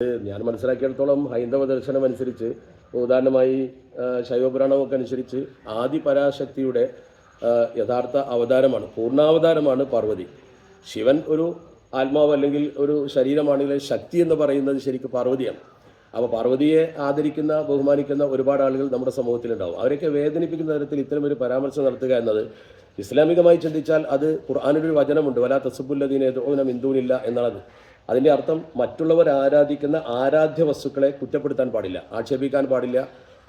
ഞാൻ മനസ്സിലാക്കിയിടത്തോളം ഹൈന്ദവ ദർശനം അനുസരിച്ച് ഉദാഹരണമായി ശൈവപുരാണമൊക്കെ അനുസരിച്ച് ആദി പരാശക്തിയുടെ യഥാർത്ഥ അവതാരമാണ് പൂർണാവതാരമാണ് പാർവതി. ശിവൻ ഒരു ആത്മാവ് അല്ലെങ്കിൽ ഒരു ശരീരമാണെങ്കിൽ ശക്തി എന്ന് പറയുന്നത് ശരിക്കും പാർവതിയാണ്. അപ്പോൾ പാർവതിയെ ആദരിക്കുന്ന ബഹുമാനിക്കുന്ന ഒരുപാട് ആളുകൾ നമ്മുടെ സമൂഹത്തിലുണ്ടാവും. അവരൊക്കെ വേദനിപ്പിക്കുന്ന തരത്തിൽ ഇത്തരം ഒരു പരാമർശം നടത്തുക എന്നത് ഇസ്ലാമികമായി ചിന്തിച്ചാൽ അത് ഖുർആാനൊരു വചനമുണ്ട് വലാ തസുബുല്ലദീനെ ഓനം ഇന്ദൂനില്ല എന്നുള്ളത് അതിന്റെ അർത്ഥം മറ്റുള്ളവർ ആരാധിക്കുന്ന ആരാധ്യ വസ്തുക്കളെ കുറ്റപ്പെടുത്താൻ പാടില്ല ആക്ഷേപിക്കാൻ പാടില്ല.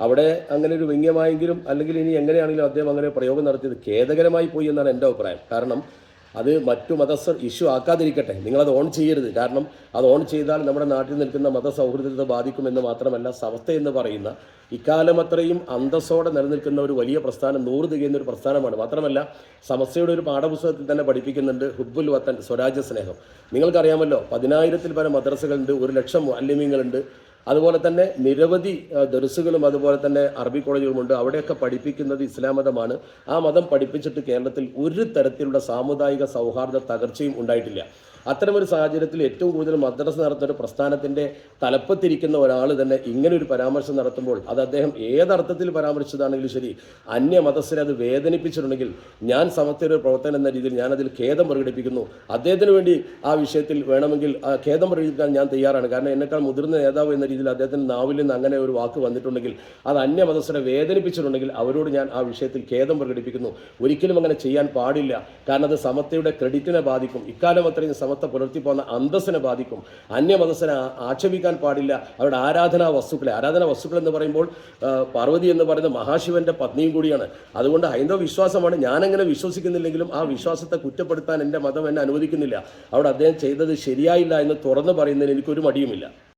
അവിടെ അങ്ങനെ ഒരു വ്യംഗ്യമായെങ്കിലും അല്ലെങ്കിൽ ഇനി എങ്ങനെയാണെങ്കിലും അദ്ദേഹം അങ്ങനെ പ്രയോഗം നടത്തിയത് ഖേദകരമായി പോയി എന്നാണ് എന്റെ അഭിപ്രായം. കാരണം അത് മറ്റു മതസ്ഥർ ഇഷ്യൂ ആക്കാതിരിക്കട്ടെ. നിങ്ങളത് ഓൺ ചെയ്യരുത്. കാരണം അത് ഓൺ ചെയ്താൽ നമ്മുടെ നാട്ടിൽ നിൽക്കുന്ന മതസൗഹൃദത്തെ ബാധിക്കുമെന്ന് മാത്രമല്ല സമസ്ത എന്ന് പറയുന്ന ഇക്കാലം അത്രയും അന്തസ്സോടെ നിലനിൽക്കുന്ന ഒരു വലിയ പ്രസ്ഥാനം നൂറ് തികയുന്ന ഒരു പ്രസ്ഥാനമാണ്. മാത്രമല്ല സമസ്തയുടെ ഒരു പാഠപുസ്തകത്തിൽ തന്നെ പഠിപ്പിക്കുന്നുണ്ട് ഹുബുൽ വത്തൻ സ്വരാജ്യ സ്നേഹം. നിങ്ങൾക്കറിയാമല്ലോ പതിനായിരത്തിൽ പല മദ്രസകളുണ്ട് ഒരു ലക്ഷം അല്യമിങ്ങളുണ്ട് അതുപോലെ തന്നെ നിരവധി ദർസുകളും അതുപോലെ തന്നെ അറബി കോളേജുകളുമുണ്ട് അവിടെയൊക്കെ പഠിപ്പിക്കുന്നത് ഇസ്ലാം മതമാണ്. ആ മതം പഠിപ്പിച്ചിട്ട് കേരളത്തിൽ ഒരു തരത്തിലുള്ള സാമുദായിക സൗഹാർദ്ദ തകർച്ചയും ഉണ്ടായിട്ടില്ല. അത്തരമൊരു സാഹചര്യത്തിൽ ഏറ്റവും കൂടുതൽ മദ്രസ നടത്തുന്ന ഒരു പ്രസ്ഥാനത്തിന്റെ തലപ്പത്തിരിക്കുന്ന ഒരാൾ തന്നെ ഇങ്ങനെ ഒരു പരാമർശം നടത്തുമ്പോൾ അത് അദ്ദേഹം ഏതർത്ഥത്തിൽ പരാമർശിച്ചതാണെങ്കിലും ശരി അന്യ അന്യമതസ്ഥരെ അത് വേദനിപ്പിച്ചിട്ടുണ്ടെങ്കിൽ ഞാൻ സമത്വ ഒരു പ്രവർത്തനം എന്ന രീതിയിൽ ഞാൻ അതിൽ ഖേദം പ്രകടിപ്പിക്കുന്നു. അദ്ദേഹത്തിന് വേണ്ടി ആ വിഷയത്തിൽ വേണമെങ്കിൽ ഖേദം പ്രകടിപ്പിക്കാൻ ഞാൻ തയ്യാറാണ്. കാരണം എന്നെക്കാൾ മുതിർന്ന നേതാവ് എന്ന രീതിയിൽ അദ്ദേഹത്തിന്റെ നാവിൽ നിന്ന് അങ്ങനെ ഒരു വാക്ക് വന്നിട്ടുണ്ടെങ്കിൽ അത് അന്യ അന്യമതസ്ഥരെ വേദനിപ്പിച്ചിട്ടുണ്ടെങ്കിൽ അവരോട് ഞാൻ ആ വിഷയത്തിൽ ഖേദം പ്രകടിപ്പിക്കുന്നു. ഒരിക്കലും അങ്ങനെ ചെയ്യാൻ പാടില്ല. കാരണം അത് സമത്വയുടെ ക്രെഡിറ്റിനെ ബാധിക്കും. ഇക്കാലം അത്രയും സമത്വ പുലർത്തി പോകുന്ന അന്തസ്സിനെ ബാധിക്കും. അന്യമതസ്ഥനെ ആ- ആക്ഷേപിക്കാൻ പാടില്ല. അവരുടെ ആരാധനാ വസ്തുക്കളെ ആരാധനാ വസ്തുക്കൾ എന്ന് പറയുമ്പോൾ പാർവതി എന്ന് പറയുന്നത് മഹാശിവന്റെ പത്നിയും കൂടിയാണ്. അതുകൊണ്ട് ഹൈന്ദവ വിശ്വാസമാണ്. ഞാനങ്ങനെ വിശ്വസിക്കുന്നില്ലെങ്കിലും ആ വിശ്വാസത്തെ കുറ്റപ്പെടുത്താൻ എന്റെ മതം എന്നെ അനുവദിക്കുന്നില്ല. അവിടെ അദ്ദേഹം ചെയ്തത് ശരിയായില്ല എന്ന് തുറന്നു പറയുന്നതിന് എനിക്കൊരു മടിയുമില്ല.